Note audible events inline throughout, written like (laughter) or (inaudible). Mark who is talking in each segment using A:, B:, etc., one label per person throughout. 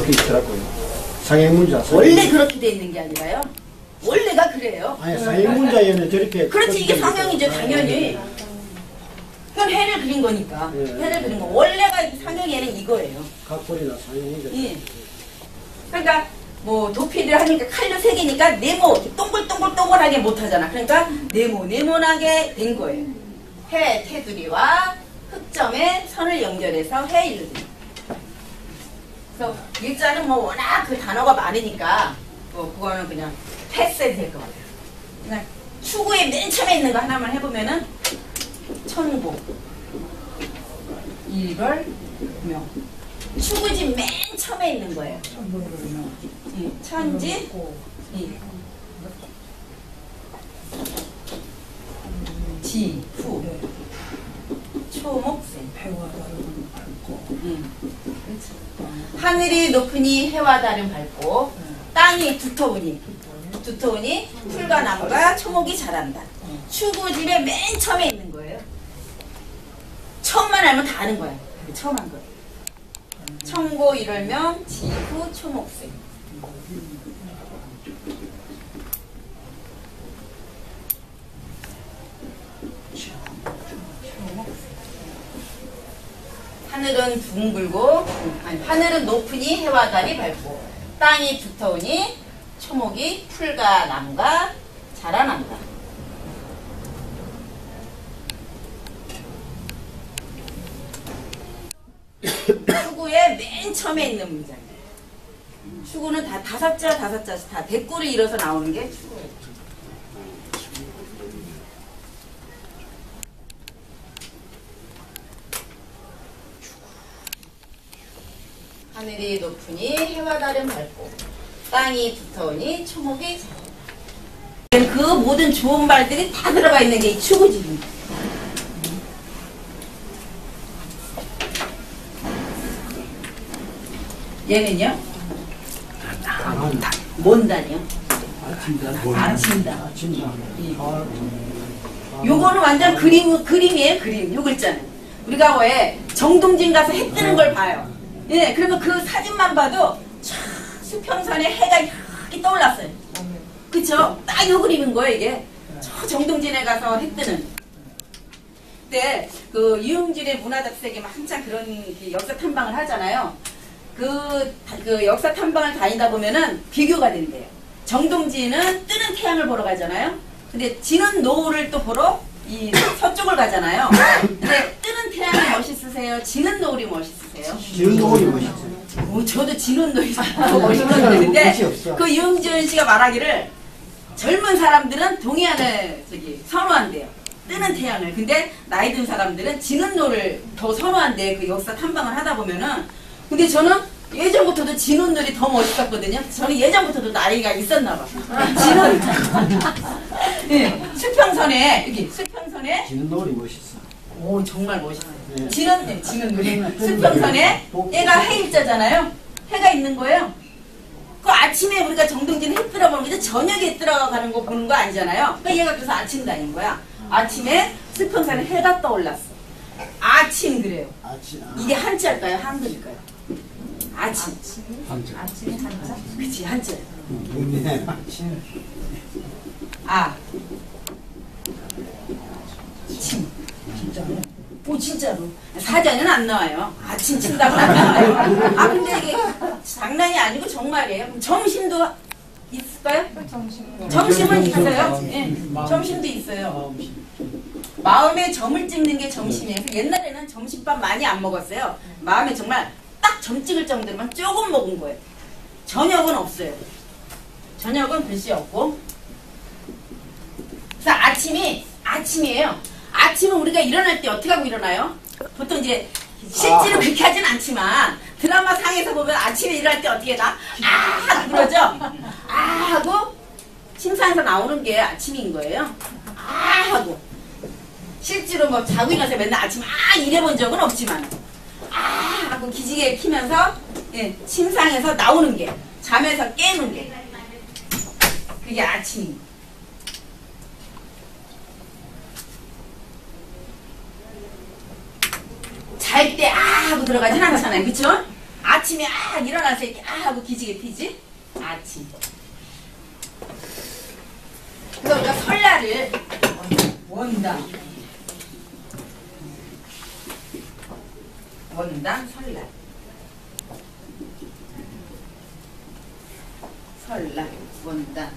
A: 그렇게 있더라고요. 상행문자.
B: 원래 그렇게 돼 있는 게 아니라요. 원래가 그래요.
A: 아니 상행문자에는 저렇게.
B: 그렇지 이게 상형이죠. 당연히. 그건 해를 그린 거니까.
A: 예.
B: 해를 그린 거. 원래가 상형에는 이거예요.
A: 각본이나 상행문자.
B: 예. 그러니까 뭐 도피를 하니까 칼로 세 개니까 네모 동글동글동글하게 못 하잖아. 그러니까 네모 네모나게 된 거예요. 해 테두리와 흑점에 선을 연결해서 해일을. 그래서 일자는 뭐 워낙 그 단어가 많으니까 뭐 그거는 그냥 패스해도 될 것 같아요. 그냥 추구에 맨 처음에 있는 거 하나만 해보면은 천고 일벌 명 추구지 맨 처음에 있는 거예요. 예, 천지 예. 지 후 초목생 음, 그렇죠. 하늘이 높으니 해와 달은 밝고 땅이 두터우니 두터우니 풀과 나무가 초목이 자란다. 추구집의 맨 처음에 있는 거예요. 처음만 알면 다 아는 거야. 처음 한 거. 청고 일월명 지후 초목생. 하늘은 둥글고 아니 하늘은 높으니 해와 달이 밝고 땅이 두터우니 초목이 풀과 나무가 자라난다. 추구의 맨 처음에 있는 문장이에요. 추구는 다 다섯 자 다섯 자씩 다 대꾸를 이뤄서 나오는 게 추구예요. 하늘이 높으니 해와 달은 밝고 땅이 두터우니 초목이 자라. 그 모든 좋은 말들이 다 들어가 있는 게 이 추구집입니다. 얘는요? 뭔 단이요? 아침단.
A: 아침자.
B: 요거는 완전 그림, 그림이에요, 그림. 요 글자는. 우리가 왜 정동진 가서 해 뜨는 걸 봐요. 예, 그러면 그 사진만 봐도 촤, 수평선에 해가 이렇게 떠올랐어요. 그쵸? 딱 요 그림인 거예요, 이게. 저 정동진에 가서 해 뜨는. 그때 그 유흥진의 막 한참 그런 이렇게 역사 탐방을 하잖아요. 그, 그 역사 탐방을 다니다 보면은 비교가 된대요. 정동진은 뜨는 태양을 보러 가잖아요. 근데 지는 노을을 또 보러 이 서쪽을 가잖아요. 근데 뜨는 태양이 멋있으세요? 지는 노을이 멋있으세요?
A: 지은 노을이 멋있어요.
B: 오, 저도 지는 노을이 (laughs) 멋있는데
A: 없어.
B: 그 유흥준 씨가 말하기를 젊은 사람들은 동해안을 저기 선호한대요. 뜨는 태양을. 근데 나이 든 사람들은 지는 노를 더 선호한대. 그 역사 탐방을 하다 보면은. 근데 저는 예전부터도 지는 노을이 더 멋있었거든요. 저는 예전부터도 나이가 있었나 봐. 지는 (laughs) 예, 수평선에 여기 수평선에
A: 노을이 멋있어.
B: 오 정말 멋있어요.
A: 네.
B: 지는 네, 지는 노래 수평선에 얘가 해일자잖아요. 해가 있는 거예요. 그 아침에 우리가 정동진 해 뜨러보는 게 저녁에 뜨러가는 거 보는 거 아니잖아요. 그러니까 얘가 그래서 아침 다닌 거야. 아침에 수평선에 해가 떠올랐어. 아침 그래요.
A: 아침. 아,
B: 이게 한자일까요? 한글일까요? 아침.
C: 아침에 한자?
B: 그치 한자.
A: 네. 아침.
B: 아. 침. 진짜요? 오 진짜로. 사전은 안 나와요. 아침 친다고 안 나와요. 아 근데 이게 장난이 아니고 정말이에요. 점심도 있을까요?
C: 점심.
B: 점심은 있어요. 예, 점심도 있어요. 마음에 점을 찍는 게 점심이에요. 그래서 옛날에는 점심밥 많이 안 먹었어요. 마음에 정말 딱 점 찍을 정도만 조금 먹은 거예요. 저녁은 없어요. 저녁은 글씨 없고. 그래서 아침이 아침이에요. 아침은 우리가 일어날 때 어떻게 하고 일어나요? 보통 이제 실제로 그렇게 하진 않지만 드라마 상에서 보면 아침에 일어날 때 어떻게 나? 아 그러죠? 아 하고 침상에서 나오는 게 아침인 거예요. 아 하고 실제로 뭐 자고 일어나서 맨날 아침 아 이래본 적은 없지만 아 하고 기지개 키면서 예, 침상에서 나오는 게 잠에서 깨는 게 그게 아침입니다. 잘 때 아 하고 들어가진 않잖아요. 그쵸? 아침에 아 일어나서 이렇게 아 하고 기지개 피지? 아침. 그래서 우리가 설날을 원당. 원당 설날. 설날 원당.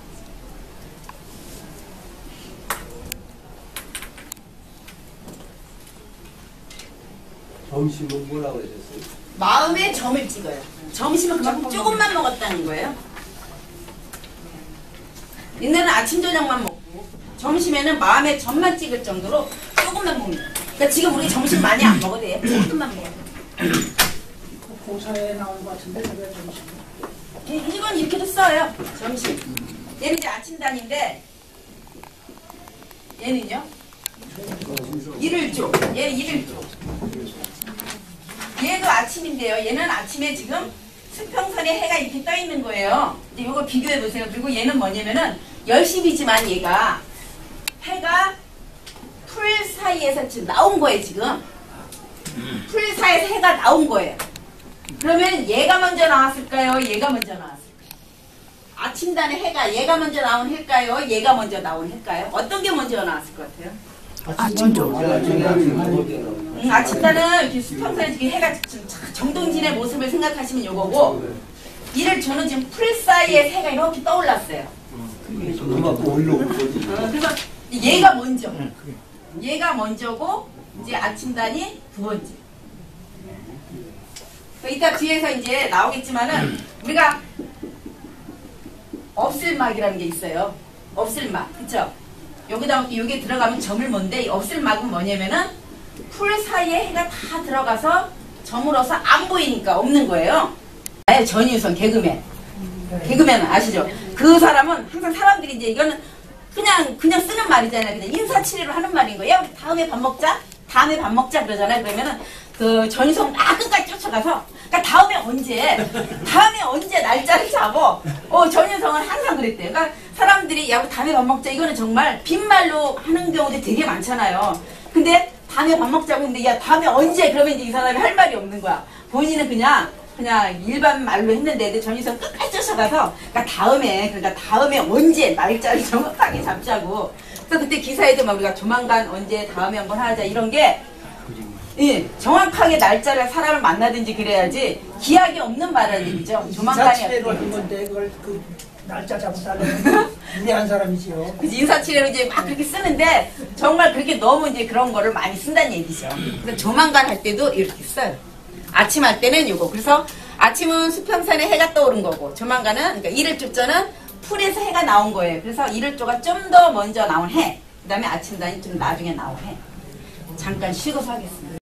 D: 점심은 뭐라고 그러셨어요?
B: 마음에 점을 찍어요. 점심은 그만큼 조금만 먹었다는 거예요. 옛날에는 아침 저녁만 먹고 점심에는 마음에 점만 찍을 정도로 조금만 먹는. 그러니까 지금 우리 점심 많이 안 먹어도 돼요. 조금만 먹어.
E: 고사에 나온 것 같은데 저게 점심.
B: 이- 이건 이렇게도 써요. 점심. 얘는 이제 아침 단인데 얘는요? 일을 줘. 얘는 일을 줘. 얘도 아침인데요. 얘는 아침에 지금 수평선에 해가 이렇게 떠 있는 거예요. 이제 이거 비교해 보세요. 그리고 얘는 뭐냐면은 열심이지만 얘가 해가 풀 사이에서 지금 나온 거예요. 지금 풀 사이에서 해가 나온 거예요. 그러면 얘가 먼저 나왔을까요? 얘가 먼저 나왔을까요? 아침단에 해가 얘가 먼저 나온 해일까요? 얘가 먼저 나온 해일까요? 어떤 게 먼저 나왔을 것 같아요?
A: 아침 좀.
B: 음, 아침 단은 이렇게 수평선에 이렇게 해가 지금 자- 정동진의 모습을 생각하시면 요거고 이를 저는 지금 풀 사이에 해가 이렇게 떠올랐어요.
D: 거지.
B: 어, 그래서 얘가 먼저. 얘가 먼저고 이제 아침단이 두 번째. 그 이따 뒤에서 이제 나오겠지만은 우리가 없을막이라는 게 있어요. 없을막, 그쵸? 여기다 여기 들어가면 점을 뭔데 이 없을막은 뭐냐면은 풀 사이에 해가 다 들어가서 점으로서 안 보이니까 없는 거예요. 네, 전유선 개그맨. 개그맨 아시죠? 그 사람은 항상 사람들이 이제 이거는 그냥 그냥 쓰는 말이잖아요. 그냥 인사치레로 하는 말인 거예요. 우리 다음에 밥 먹자. 다음에 밥 먹자 그러잖아요. 그러면은 그 전유성 막 끝까지 쫓아가서 그러니까 다음에 언제 다음에 언제 날짜를 잡어. 어 전유성은 항상 그랬대요. 그러니까 사람들이 야 우리 다음에 밥 먹자 이거는 정말 빈말로 하는 경우도 되게 많잖아요. 근데 다음에 밥 먹자고 했는데 야 다음에 언제 그러면 이제 이 사람이 할 말이 없는 거야. 본인은 그냥 그냥 일반 말로 했는데 전유성 끝까지 쫓아가서 그러니까 다음에 그러니까 다음에 언제 날짜를 (laughs) 정확하게 잡자고 그래서 그때 기사에도 막 우리가 조만간 언제 다음에 한번 하자 이런 게 예, 정확하게 날짜를 사람을 만나든지 그래야지 기약이 없는 말을 얘기죠. 조만간이 어떻게
E: 한 건데 그걸 그 날짜 잡아달라는 (laughs) 무례한 사람이지요.
B: 그래서 인사치레로 이제 막 그렇게 쓰는데 정말 그렇게 너무 이제 그런 거를 많이 쓴다는 얘기죠. 그래서 조만간 할 때도 이렇게 써요. 아침 할 때는 요거. 그래서 아침은 수평선에 해가 떠오른 거고 조만간은 그러니까 일을조자는 풀에서 해가 나온 거예요. 그래서 일을조가 좀 더 먼저 나온 해. 그다음에 아침 단이 좀 나중에 나온 해. 잠깐 쉬고서 하겠습니다.